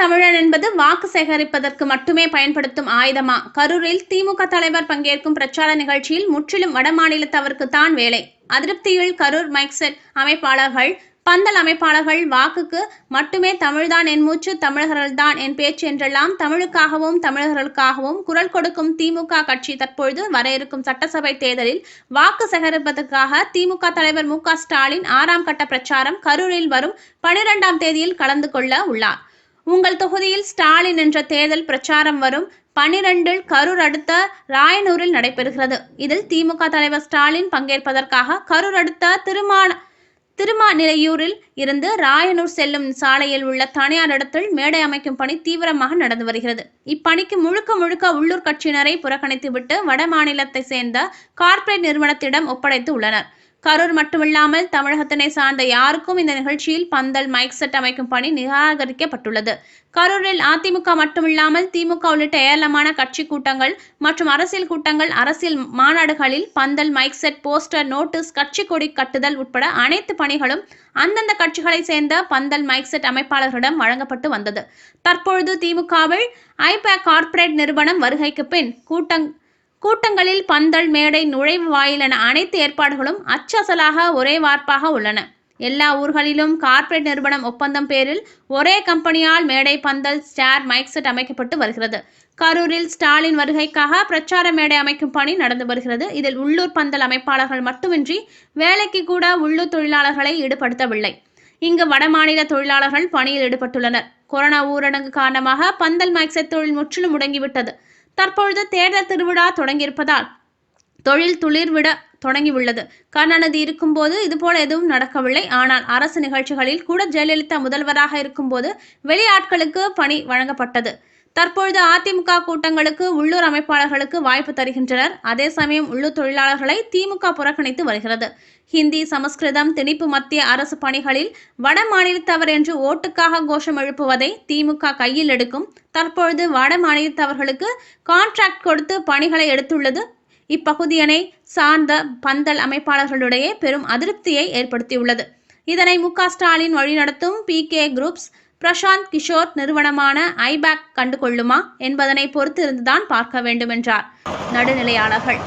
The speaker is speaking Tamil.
தமிழன் என்பது வாக்கு சேகரிப்பதற்கு மட்டுமே பயன்படுத்தும் ஆயுதமா? கரூரில் திமுக தலைவர் பங்கேற்கும் பிரச்சார நிகழ்ச்சியில் முற்றிலும் வடமாநிலத்தவருக்கு தான் வேலை. அதிருப்தியில் கரூர் மைக்செட் அமைப்பாளர்கள் பந்தல் அமைப்பாளர்கள் வாக்குக்கு மட்டுமே தமிழ்தான் என் மூச்சு தமிழர்கள்தான் என் பேச்சு என்றெல்லாம் தமிழுக்காகவும் தமிழர்களுக்காகவும் குரல் கொடுக்கும் திமுக கட்சி தற்பொழுது வர இருக்கும் சட்டசபை தேர்தலில் வாக்கு சேகரிப்பதற்காக திமுக தலைவர் மு க ஸ்டாலின் ஆறாம் கட்ட பிரச்சாரம் கரூரில் வரும் பனிரெண்டாம் தேதியில் கலந்து கொள்ள உள்ளார். உங்கள் தொகுதியில் ஸ்டாலின் என்ற தேர்தல் பிரச்சாரம் வரும் பனிரெண்டில் கரூர் அடுத்த ராயனூரில் நடைபெறுகிறது. இதில் திமுக தலைவர் ஸ்டாலின் பங்கேற்பதற்காக கரூர் அடுத்த திருமான திருமாநிலையூரில் இருந்து ராயனூர் செல்லும் சாலையில் உள்ள தனியார் இடத்தில் மேடை அமைக்கும் பணி தீவிரமாக நடந்து வருகிறது. இப்பணிக்கு முழுக்க முழுக்க உள்ளூர் கட்சியினரை புறக்கணித்துவிட்டு வட மாநிலத்தை சேர்ந்த கார்ப்பரேட் நிறுவனத்திடம் ஒப்படைத்து உள்ளனர். கரூர் மட்டுமில்லாமல் தமிழகத்தினை சார்ந்த யாருக்கும் இந்த நிகழ்ச்சியில் பந்தல் மைக் செட் அமைக்கும் பணி நிராகரிக்கப்பட்டுள்ளது. கரூரில் அதிமுக மட்டுமில்லாமல் திமுக உள்ளிட்ட ஏராளமான கட்சி கூட்டங்கள் மற்றும் அரசியல் கூட்டங்கள் அரசியல் மாநாடுகளில் பந்தல் மைக் செட் போஸ்டர் நோட்டீஸ் கட்சி கொடி கட்டுதல் உட்பட அனைத்து பணிகளும் அந்தந்த கட்சிகளை சேர்ந்த பந்தல் மைக் செட் அமைப்பாளர்களிடம் வழங்கப்பட்டு வந்தது. தற்பொழுது திமுகவில் ஐபேக் கார்ப்பரேட் நிறுவனம் வருகைக்கு பின் கூட்டங் கூட்டங்களில் பந்தல் மேடை நுழைவு வாயில் என அனைத்து ஏற்பாடுகளும் அச்சசலாக ஒரே வார்ப்பாக உள்ளன. எல்லா ஊர்களிலும் கார்ப்பரேட் நிறுவனம் ஒப்பந்தம் பேரில் ஒரே கம்பெனியால் மேடை பந்தல் ஸ்டார் மைக் செட் அமைக்கப்பட்டு வருகிறது. கரூரில் ஸ்டாலின் வருகைக்காக பிரச்சார மேடை அமைக்கும் பணி நடந்து வருகிறது. இதில் உள்ளூர் பந்தல் அமைப்பாளர்கள் மட்டுமின்றி வேலைக்கு கூட உள்ளூர் தொழிலாளர்களை ஈடுபடுத்தவில்லை. இங்கு வடமாநில தொழிலாளர்கள் பணியில் ஈடுபட்டுள்ளனர். கொரோனா ஊரடங்கு காரணமாக பந்தல் மைக் செட் தொழில் முற்றிலும் முடங்கிவிட்டது. தற்பொழுது தேர்தல் திருவிழா தொடங்கியிருப்பதால் தொழில் துளிர்விட தொடங்கியுள்ளது. கருணாநிதி இருக்கும்போது இதுபோல எதுவும் நடக்கவில்லை. ஆனால் அரசு நிகழ்ச்சிகளில் கூட ஜெயலலிதா முதல்வராக இருக்கும்போது வெளியாட்களுக்கு பணி வழங்கப்பட்டது. தற்பொழுது அதிமுக கூட்டங்களுக்கு உள்ளூர் அமைப்பாளர்களுக்கு வாய்ப்பு தருகின்றனர். அதே சமயம் உள்ளூர் தொழிலாளர்களை திமுக புறக்கணித்து வருகிறது. ஹிந்தி சமஸ்கிருதம் திணிப்பு மத்திய அரசு பணிகளில் வட மாநிலத்தவர் என்று ஓட்டுக்காக கோஷம் எழுப்புவதை திமுக கையில் எடுக்கும் தற்பொழுது வட மாநிலத்தவர்களுக்கு கான்ட்ராக்ட் கொடுத்து பணிகளை எடுத்துள்ளது. இப்பகுதியினை சார்ந்த பந்தல் அமைப்பாளர்களிடையே பெரும் அதிருப்தியை ஏற்படுத்தியுள்ளது. இதனை மு ஸ்டாலின் வழிநடத்தும் P K groups Prashant Kishor நிறுவனமான ஐபேக் கண்டுகொள்ளுமா என்பதனை பொறுத்திருந்துதான் பார்க்க வேண்டும் என்றார் நடுநிலையாளர்கள்.